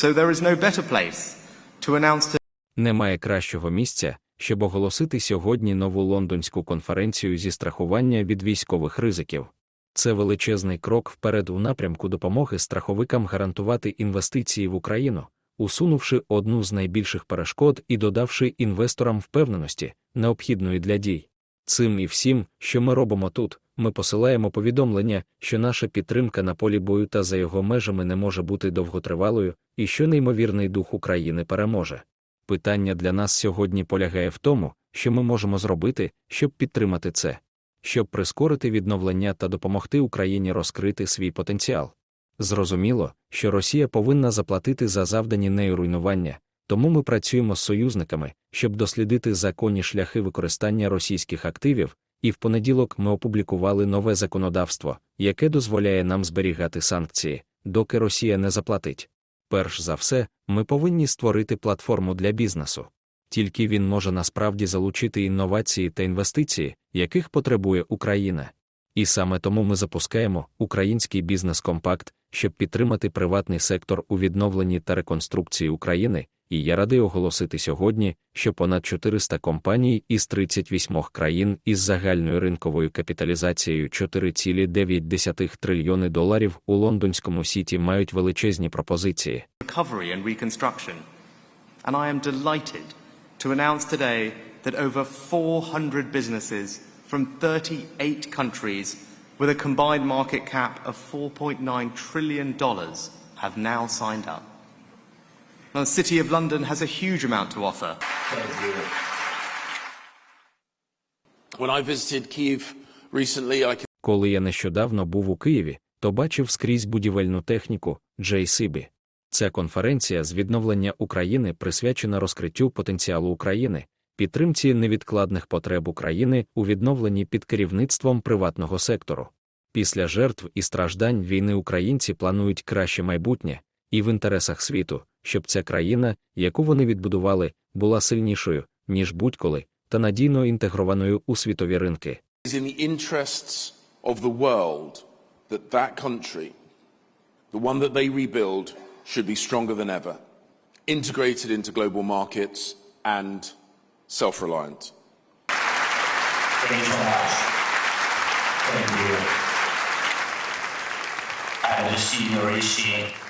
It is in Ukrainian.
So Немає кращого місця, щоб оголосити сьогодні нову лондонську конференцію зі страхування від військових ризиків. Це величезний крок вперед у напрямку допомоги страховикам гарантувати інвестиції в Україну, усунувши одну з найбільших перешкод і додавши інвесторам впевненості, необхідної для дій. Цим і всім, що ми робимо тут, ми посилаємо повідомлення, що наша підтримка на полі бою та за його межами не може бути довготривалою, і що неймовірний дух України переможе. Питання для нас сьогодні полягає в тому, що ми можемо зробити, щоб підтримати це, щоб прискорити відновлення та допомогти Україні розкрити свій потенціал. Зрозуміло, що Росія повинна заплатити за завдані нею руйнування, тому ми працюємо з союзниками, щоб дослідити законні шляхи використання російських активів, і в понеділок ми опублікували нове законодавство, яке дозволяє нам зберігати санкції, доки Росія не заплатить. Перш за все, ми повинні створити платформу для бізнесу. Тільки він може насправді залучити інновації та інвестиції, яких потребує Україна. І саме тому ми запускаємо український бізнес-компакт, щоб підтримати приватний сектор у відновленні та реконструкції України, і я радий оголосити сьогодні, що понад 400 компаній із 38 країн із загальною ринковою капіталізацією 4,9 трильйони доларів у лондонському сіті мають величезні пропозиції. recovery and reconstruction. And I am delighted to announce today that over 400 businesses from 38 countries with a combined market cap of $4.9 trillion have now signed up. Now, the City of London has a huge amount to offer. When I visited Kiev recently, I Коли я нещодавно був у Києві, то бачив скрізь будівельну техніку JCB. Ця конференція з відновлення України присвячена розкриттю потенціалу України, підтримці невідкладних потреб України у відновленні під керівництвом приватного сектору. Після жертв і страждань війни українці планують краще майбутнє, і в інтересах світу, щоб ця країна, яку вони відбудували, була сильнішою, ніж будь-коли, та надійно інтегрованою у світові ринки. should be stronger than ever, integrated into global markets and self-reliant. Thank you so much. Thank you. I And the senior Rishi